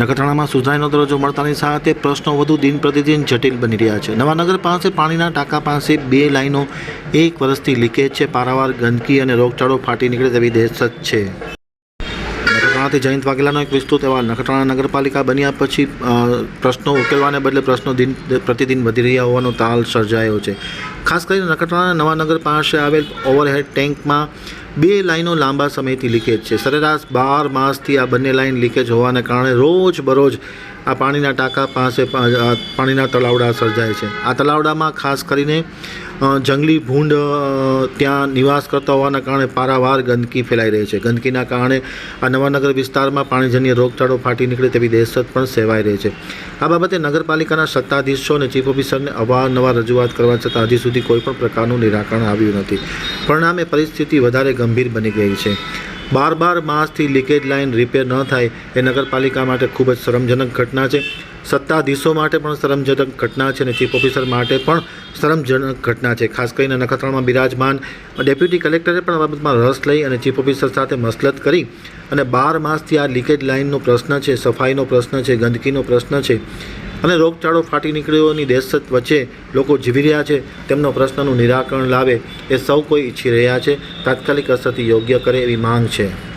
નખત્રાણામાં સુધારાનો દરજ્જો મળતાની સાથે પ્રશ્નો વધુ દિન પ્રતિદિન જટિલ બની રહ્યા છે. નવાનગર પાસે પાણીના ટાંકા પાસે બે લાઈનો, એક વર્ષથી લીકેજ છે. પારાવાર ગંદકી અને રોગચાળો ફાટી નીકળે તેવી દહેશત છે. નખત્રાણાથી જયંત વાઘેલાનો એક વિસ્તૃત અહેવાલ. નખત્રાણા નગરપાલિકા બન્યા પછી પ્રશ્નો ઉકેલવાને બદલે પ્રશ્નો દિન, પ્રતિદિન વધી રહ્યા હોવાનો તાલ સર્જાયો છે. ખાસ કરીને નખત્રાણા નવાનગર પાસે આવેલ ઓવરહેડ ટેન્કમાં બે લાઈનો લાંબા સમયથી લીકેજ છે. સરેરાશ બાર માસથી આ બંને લાઈન લીકેજ હોવાને કારણે રોજ બરોજ આ પાણીના ટાંકા પાસે પાણીના તલાવડા સર્જાય છે. આ તલાવડામાં ખાસ કરીને જંગલી ભૂંડ ત્યાં નિવાસ કરતા હોવાના કારણે પારાવાર ગંદકી ફેલાઈ રહી છે. ગંદકીના કારણે આ નવાનગર વિસ્તારમાં પાણીજન્ય રોગચાળો ફાટી નીકળે તેવી દહેશત પણ સેવાઈ રહી છે. આ બાબતે નગરપાલિકાના સત્તાધીશો અને ચીફ ઓફિસરને અવારનવાર રજૂઆત કરવા છતાં હજી સુધી કોઈ પણ પ્રકારનું નિરાકરણ આવ્યું નથી. પરિણામે પરિસ્થિતિ વધારે ગંભીર બની ગઈ છે. બાર બાર માસથી લીકેજ લાઇન રિપેર ન થાય એ નગરપાલિકા માટે ખૂબ જ શરમજનક ઘટના છે. સત્તાધીશો માટે પણ શરમજનક ઘટના છે અને ચીફ ઓફિસર માટે પણ શરમજનક ઘટના છે. ખાસ કરીને નખત્રાણમાં બિરાજમાન ડેપ્યુટી કલેક્ટરે પણ બાબતમાં રસ લઈ અને ચીફ ઓફિસર સાથે મસલત કરી અને બાર માસથી આ લીકેજ લાઇનનો પ્રશ્ન છે, સફાઈનો પ્રશ્ન છે, ગંદકીનો પ્રશ્ન છે. અને રોગચાળો ફાટી નીકળ્યોની દહેશત વચ્ચે લોકો જીવી રહ્યા છે. તેમનો પ્રશ્નનું નિરાકરણ લાવે એ સૌ કોઈ ઈચ્છી રહ્યા છે. તાત્કાલિક અસરથી યોગ્ય કરે એવી માંગ છે.